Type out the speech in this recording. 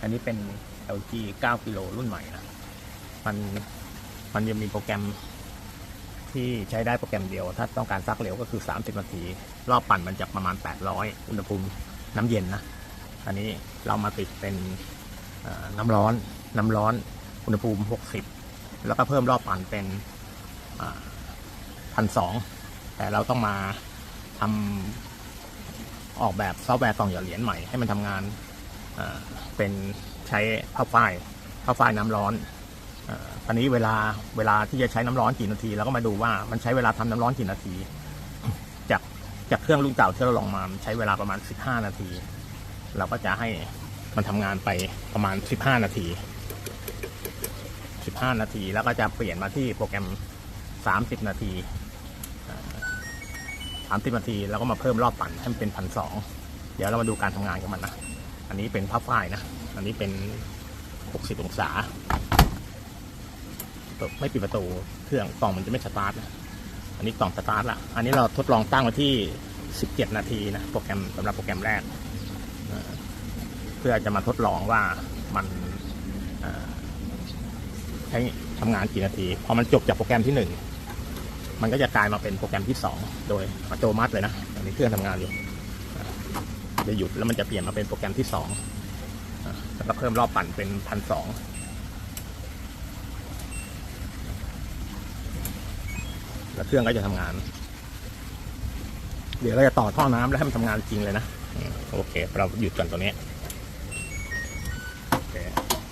อันนี้เป็น LG 9กิโลรุ่นใหม่นะมันมันยังมีโปรแกรมที่ใช้ได้โปรแกรมเดียว ถ้าต้องการซักเร็วก็คือ 30 นาที รอบปั่นมันจะประมาณ 800 อุณหภูมิน้ำเย็นนะ อันนี้เรามาติดเป็นน้ำร้อน น้ำร้อน อุณหภูมิ 60 แล้วก็เพิ่มรอบปั่นเป็นพันสองแต่เราต้องมาทำออกแบบซอฟต์แวร์กล่องหยอดเหรียญใหม่ให้มันทำงาน เป็นใช้ผ้าฝ้ายผ้าฝ้ายน้ำร้อนตอนนี้เวลาเวลาที่จะใช้น้ำร้อนกี่นาทีเราก็มาดูว่ามันใช้เวลาทำน้ำร้อนกี่นาที จากจากเครื่องรุ่นเก่าที่เราลองมาใช้เวลาประมาณ 15 นาที เราก็จะให้มันทำงานไปประมาณ 15 นาที 15 นาทีแล้วก็จะเปลี่ยนมาที่โปรแกรม 30 นาทีสามสิบนาทีแล้วก็มาเพิ่มรอบปั่นให้มันเป็นพันสองเดี๋ยวเรามาดูการทำงานของมันนะ อันนี้เป็นผ้าฝ้ายนะ อันนี้เป็น 60 องศาไม่ปิดประตู เครื่องกล่องมันจะไม่สตาร์ทนะ อันนี้กล่องสตาร์ทละ อันนี้เราทดลองตั้งไว้ที่ 17 นาทีนะ โปรแกรมสำหรับโปรแกรมแรก เพื่อจะมาทดลองว่ามันใช้ทำงานกี่นาที พอมันจบจากโปรแกรมที่หนึ่งมันก็จะกลายมาเป็นโปรแกรมที่สองโดยอัตโนมัติเลยนะ อันนี้เครื่องทำงานอยู่ จะหยุดแล้วมันจะเปลี่ยนมาเป็นโปรแกรมที่สองแล้วก็เพิ่มรอบปั่นเป็นพันสองแล้วเครื่องก็จะทำงาน เดี๋ยวเราจะต่อท่อน้ำแล้วให้มันทำงานจริงเลยนะ โอเค เราหยุดก่อนตัวนี้